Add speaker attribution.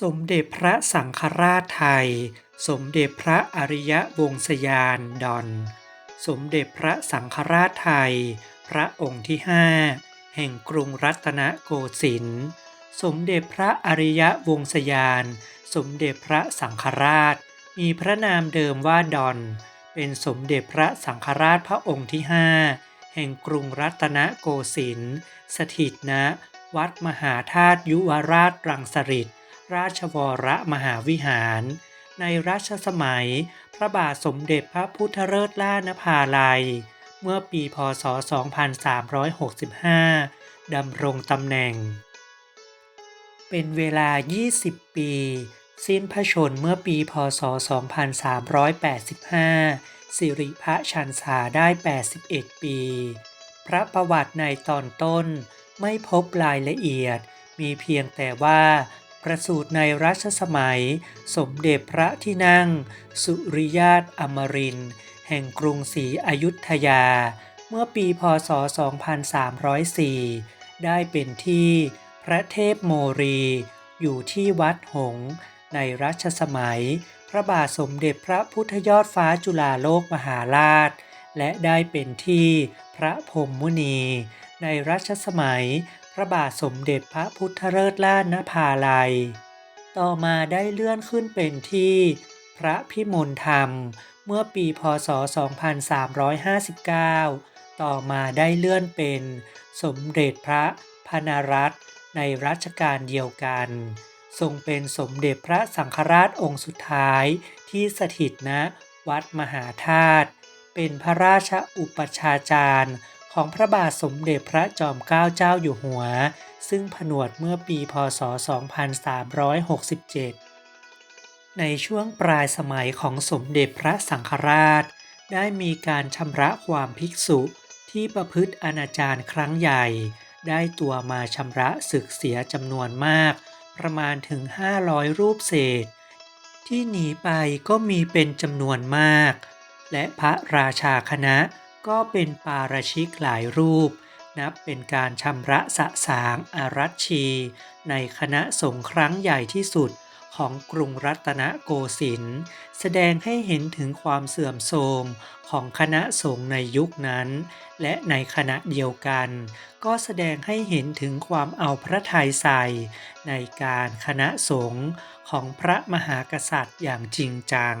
Speaker 1: สมเด็จพระสังฆราชไทย สมเด็จพระอริยวงศยานดอน สมเด็จพระสังฆราชไทย พระองค์ที่ห้าแห่งกรุงรัตนโกสินทร์ สมเด็จพระอริยวงศยาน สมเด็จพระสังฆราช มีพระนามเดิมว่าดอน เป็นสมเด็จพระสังฆราชพระองค์ที่ห้าแห่งกรุงรัตนโกสินทร์ สถิตณ วัดมหาธาตุยุวราชรังสฤษฎ์ ราชวรมหาวิหาร ในรัชสมัย พระบาทสมเด็จพระพุทธเลิศล่านภาลัย เมื่อปีพศ 2365 ดำรงตำแหน่ง เป็นเวลา 20 ปี สิ้นพระชนเมื่อปีพศ 2385 สิริพระชันษาได้ 81 ปี พระประวัติในตอนต้นไม่พบรายละเอียดมีเพียงแต่ว่า ประสูติในรัชสมัย สมเด็จพระที่นั่ง สุริยาตอมริน แห่งกรุงศรีอยุธยา เมื่อปีพศ 2304 ได้เป็นที่พระเทพโมรี อยู่ที่วัดหง ในรัชสมัย พระบาทสมเด็จพระพุทธยอดฟ้าจุฬาโลกมหาราช และได้เป็นที่พระพรมมุนี ในรัชสมัย พระบาทสมเด็จพระพุทธเลิศล่านภาลัย ต่อมาได้เลื่อนขึ้นเป็นที่ พระพิมลธรรม เมื่อปีพศ 2359 ต่อมาได้เลื่อนเป็น สมเด็จพระพนรัตน์ในรัชกาลเดียวกัน ทรงเป็นสมเด็จพระสังฆราชองค์สุดท้ายที่สถิตณวัดมหาธาตุเป็นพระราชอุปชาจารย์ ของพระบาทสมเด็จพระจอมเกล้าเจ้าอยู่หัว ซึ่งผนวดเมื่อปีพศ 2367 ในช่วงปลายสมัยของสมเด็จพระสังฆราช ได้มีการชำระความภิกษุที่ประพฤติอนาจารครั้งใหญ่ ได้ตัวมาชำระศึกเสียจำนวนมาก ประมาณถึง 500 รูปเศษ ที่หนีไปก็มีเป็นจำนวนมาก และพระราชาคณะ ก็เป็นปาราชิกหลายรูป นับเป็นการชำระสะสางอารัชชี ในคณะสงฆ์ครั้งใหญ่ที่สุดของกรุงรัตนโกสินทร์แสดงให้เห็นถึงความเสื่อมโทรมของคณะสงฆ์ในยุคนั้น และในขณะเดียวกัน ก็แสดงให้เห็นถึงความเอาพระทัยใส่ ในการคณะสงฆ์ของพระมหากษัตริย์อย่างจริงจัง